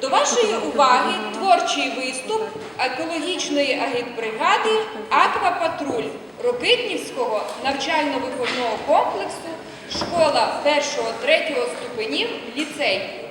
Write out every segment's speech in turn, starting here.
До вашої уваги творчий виступ екологічної агітбригади Аквапатруль Рокитнівського навчально-виховного комплексу школа 1-3 ступенів ліцей.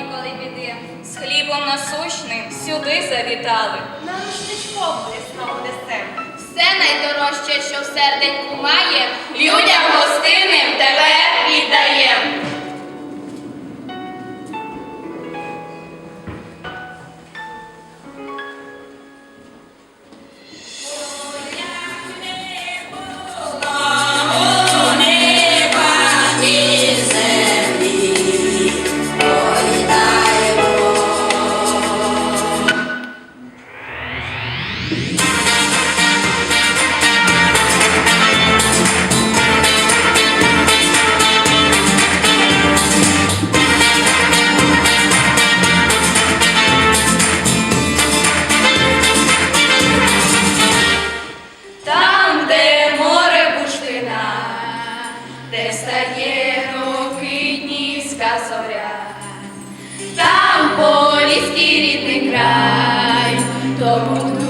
Ніколи біди. З хлібом насущним сюди завітали. На рушничком лісного несем. Все найдорожче, що в серденьку має, людям гостинним тебе віддаєм. Край, то дуже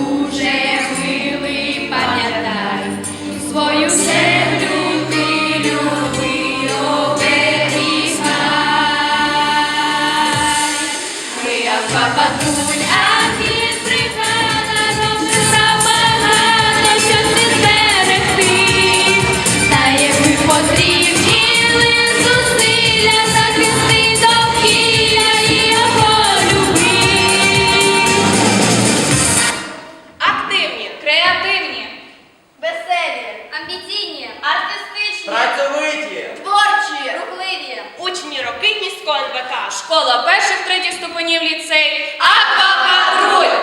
амбіційні, артистичні, Працьовиті! творчі, рухливі. учні Рокитнівського НВК. Школа перших третіх ступенів ліцей Аквапатруль.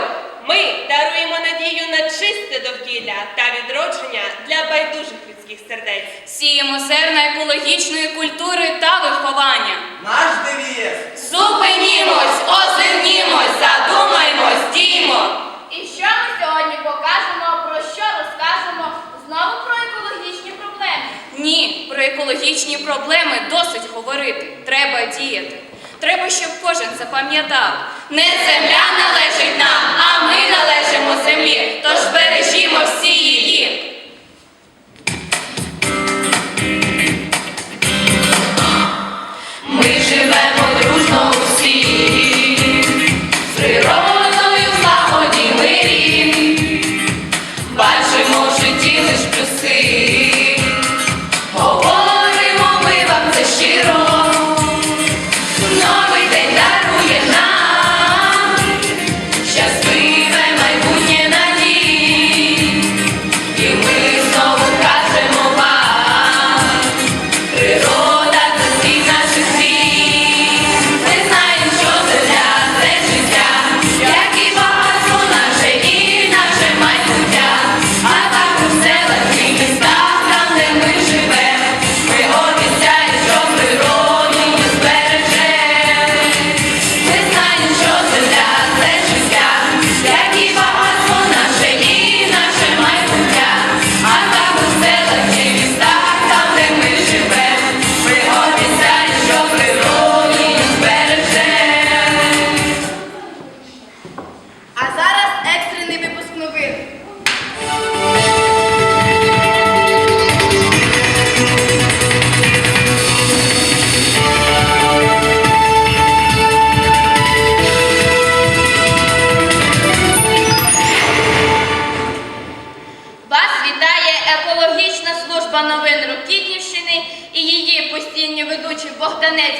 Ми даруємо надію на чисте довкілля та відродження для байдужих людських сердець. Сіємо зерна екологічної культури та виховання. Наш девіз! Зупинімось, озирнімось, задумаймось, діймо. І що ми сьогодні покажемо, про що розкажемо? Знову про екологічні проблеми. Ні, про екологічні проблеми досить говорити. Треба діяти. Треба, щоб кожен запам'ятав. Не земля належить нам, а ми належимо землі. Тож бережімо всі її.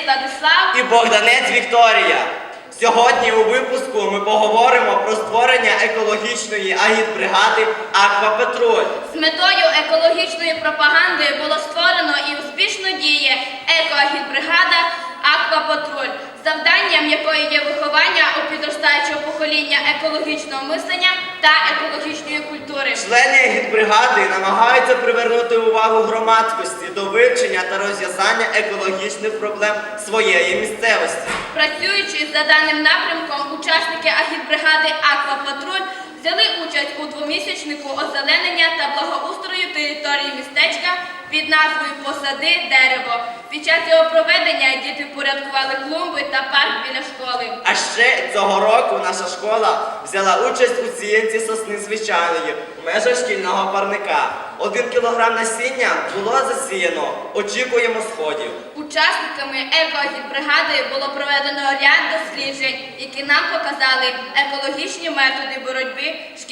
Владислав. І Богданець Вікторія. Сьогодні у випуску ми поговоримо про створення екологічної агітбригади Аквапетруль. З метою екологічної пропаганди було створено і успішно діє екоагітбригада Аквапатруль, завданням якої є виховання у підростаючого покоління екологічного мислення та екологічної культури. Члени агітбригади намагаються привернути увагу громадськості до вивчення та розв'язання екологічних проблем своєї місцевості. Працюючи за даним напрямком, учасники агітбригади Аквапатруль взяли участь у двомісячнику озеленення та благоустрою території містечка під назвою Посади дерево. Під час його проведення діти порядкували клумби та парк біля школи. А ще цього року наша школа взяла участь у сіянці сосни звичайної в межах шкільного парника. Один кілограм насіння було засіяно. Очікуємо сходів. Учасниками екоагітбригади було проведено ряд досліджень, які нам показали екологічні методи боротьби з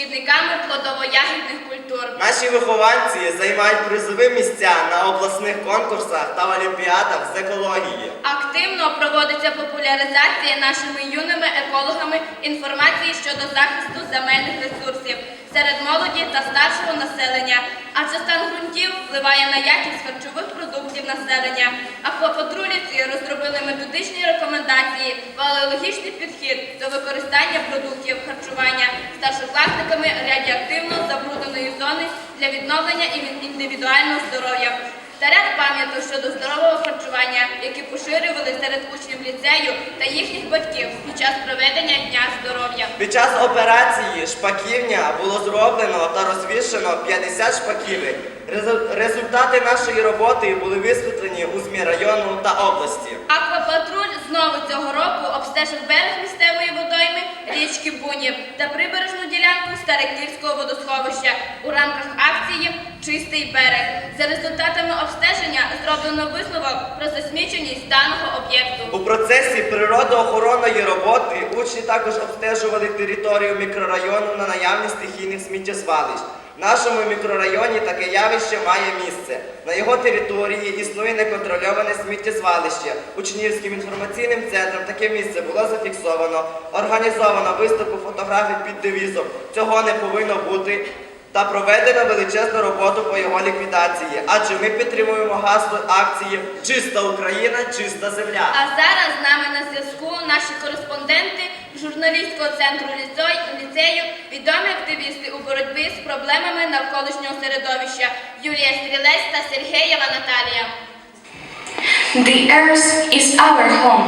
шкідниками плодово-ягідних культур. Наші вихованці займають призові місця на обласних конкурсах та олімпіадах з екології. Активно проводиться популяризація нашими юними екологами інформації щодо захисту земельних ресурсів серед молоді та старшого населення, адже стан ґрунтів впливає на якість харчових продуктів населення. Аквапатрулівці розробили методичні рекомендації, палеологічний підхід до використання продуктів харчування старшокласниками радіоактивно забрудненої зони для відновлення індивідуального здоров'я. Та щодо здорового харчування, які поширювали серед учнів ліцею та їхніх батьків під час проведення Дня здоров'я. Під час операції шпаківня було зроблено та розвішено 50 шпаківень. Результати нашої роботи були висвітлені у ЗМІ району та області. Аквапатруль знову цього року обстежив берег місцевої водойми річки Бунів та прибережну ділянку Стариківського водосховища у рамках акції Чистий берег. За результатами обстеження зроблено висновок про засміченість даного об'єкту. У процесі природоохоронної роботи учні також обстежували територію мікрорайону на наявність стихійних сміттєзвалищ. В нашому мікрорайоні таке явище має місце. На його території існує неконтрольоване сміттєзвалище. Учнівським інформаційним центром таке місце було зафіксовано. Організовано виставку фотографій під девізом. Цього не повинно бути. Та проведено величезну роботу по його ліквідації, адже ми підтримуємо гасло акції Чиста Україна, чиста земля. А зараз з нами на зв'язку наші кореспонденти журналістського центру ліцей- ліцею, відомі активісти у боротьбі з проблемами навколишнього середовища Юлія Стрілець та Сергієва Наталія. The earth is our home,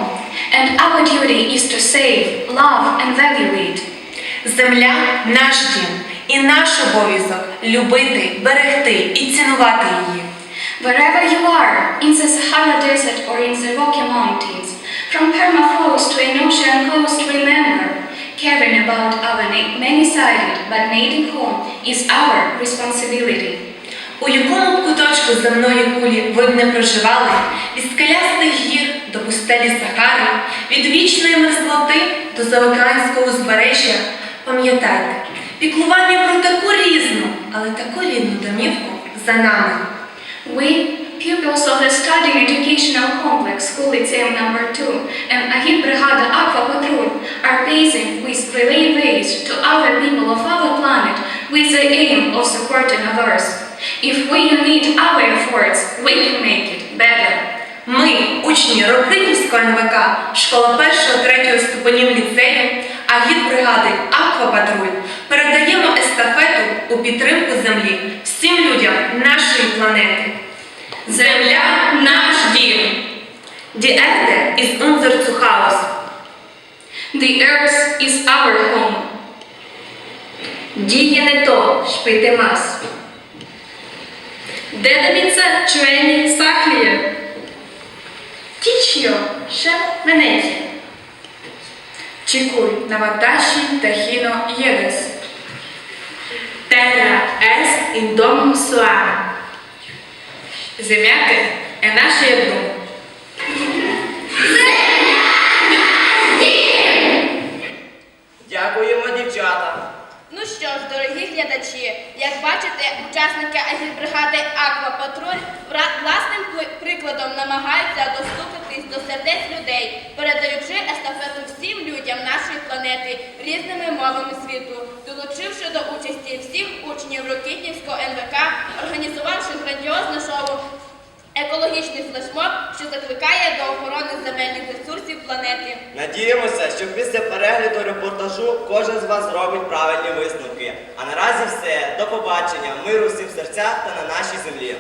and our duty is to save, love, and value it. Земля наш дім і наш обов'язок любити, берегти і цінувати її. Wherever you are, in the Sahara Desert or in the Rocky Mountains, from permafrost to an ocean coast, remember, caring about our many-sided but native home is our responsibility. У якому б куточку земної кулі ви б не проживали, від скелястих гір до пустелі Сахари, від вічної мерзлоти до заокеанського узбережжя, пам'ятайте, піклування про таку різну, але таку рідну домівку за нами. We, pupils of the Studying Educational Complex School Lyceum Number 2 and Agit Brigada Aqua Patrol are paving with relay ways to other people of our planet with the aim of supporting others. If we unite our efforts, we can make it better. Ми, учні Рокитівського НВК, школа 1-3 ступенів ліцею, агітбригади Аквапатруль передаємо естафету у підтримку землі всім людям нашої планети. Земля наш дім. Die Erde ist unser Zuhause. The earth is our home. Діє не то, шпити мас. Дедовіце чуені сакліє. Тічйо, ще менеті. Чікуй на ваташі тахіно єдес. Терра ест індомум суара. Земяки е наше ядро. Дякуємо, дівчата. Ну що ж, дорогі глядачі. Як бачите, учасники агітбригади Аквапатруль власним прикладом намагаються достукатись до сердець людей, передаючи естафету всім людям нашої планети різними мовами світу, долучивши до участі всіх учнів Рокітнівського Екологічний флешмоб, що закликає до охорони земельних ресурсів планети. Надіємося, що після перегляду репортажу кожен з вас зробить правильні висновки. А наразі все. До побачення, миру всім серця та на нашій землі.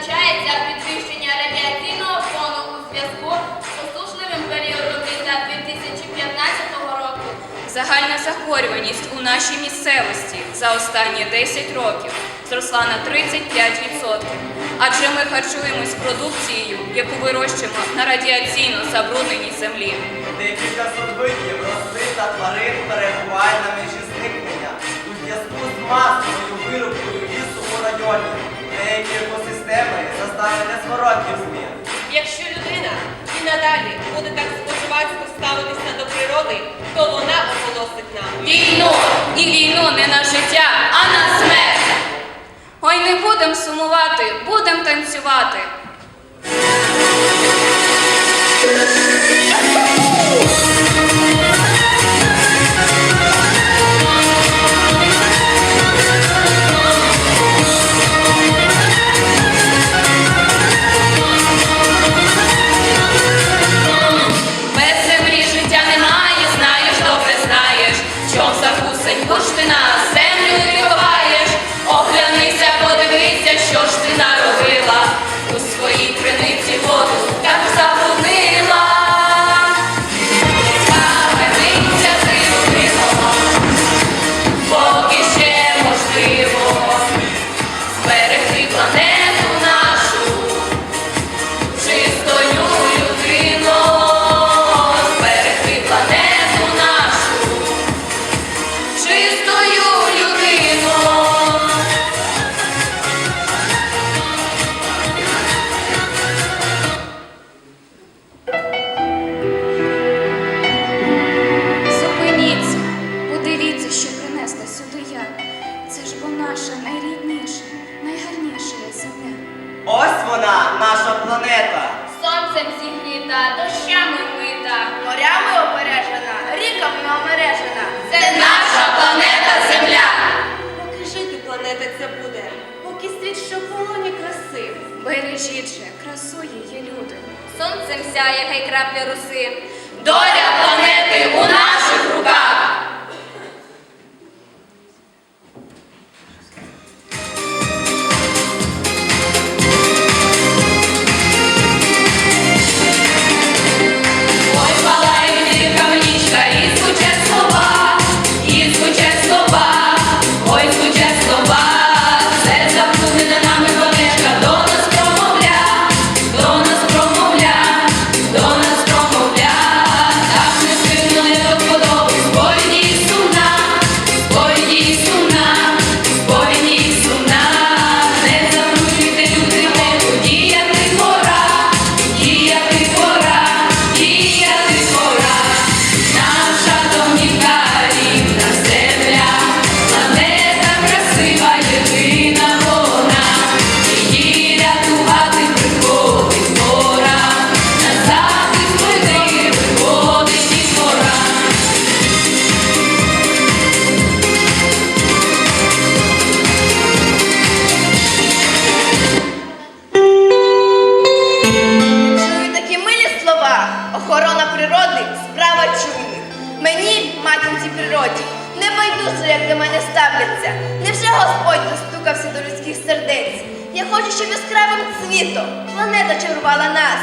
Відзначається підвищення радіаційного фону у зв'язку з посушливим періодом літа 2015 року. Загальна захворюваність у нашій місцевості за останні 10 років зросла на 35%. Адже ми харчуємось продукцією, яку вирощуємо на радіаційно забрудненій землі. Декілька видів рослин та тварин перебуває на межі зникнення у зв'язку з масовою вирубкою лісу у районі. Деякі екосистеми зазнали незворотних змін. Якщо людина і надалі буде так споживацько ставитися до природи, то вона оголосить нам. Війну! І війну не на життя, а на смерть! Ой, не будем сумувати, будем танцювати. Бережіть же, красу її люди. сонцем сяє хай крапля руси. Доля планети у наших яскравим цвітом планета чарувала нас.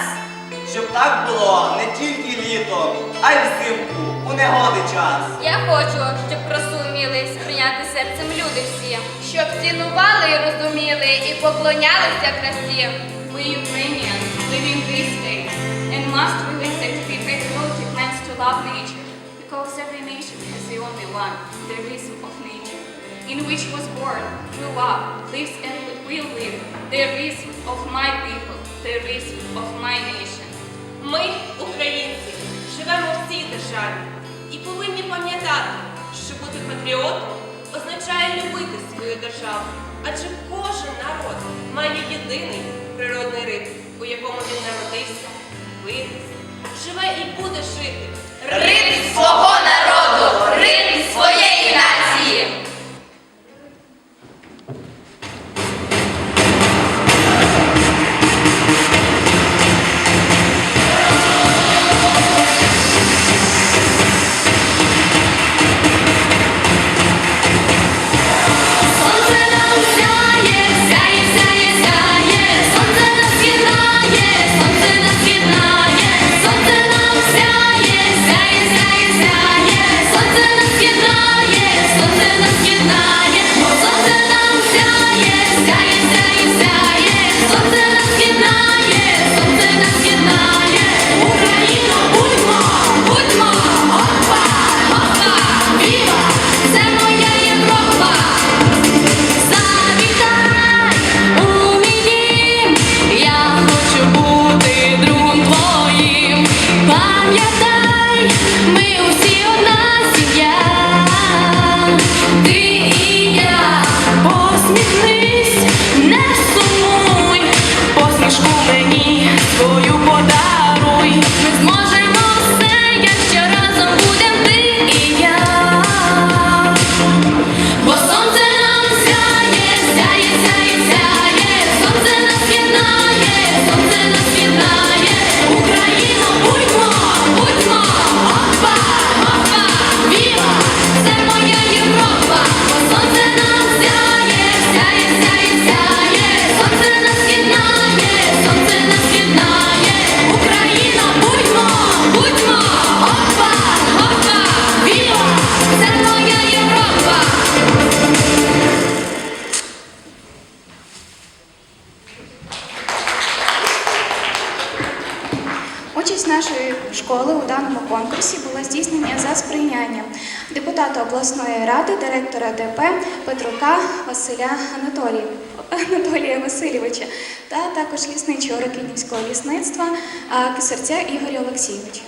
Щоб так було не тільки літом, а й взимку, у негоди час. Я хочу, щоб красу вміли сприйняти серцем люди всі. Щоб цінували і розуміли і поклонялися красі. We Ukrainians live in these days and must release activate patriotic means to love nature, because every nation has the only one, the rhythm of nature, in which was born, grew up, lives and will live, the rhythm of my people, the rhythm of my nation. Ми, українці, живемо в цій державі і повинні пам'ятати, що бути патріотом означає любити свою державу, адже кожен народ має єдиний природний ритм, у якому він народився, виріс, живе і буде жити. Ритм свого ради, ДП Петрука Василя Анатолія, Анатолія Васильовича та також лісничого Рокинівського лісництва Кисерця Ігоря Олексійовича.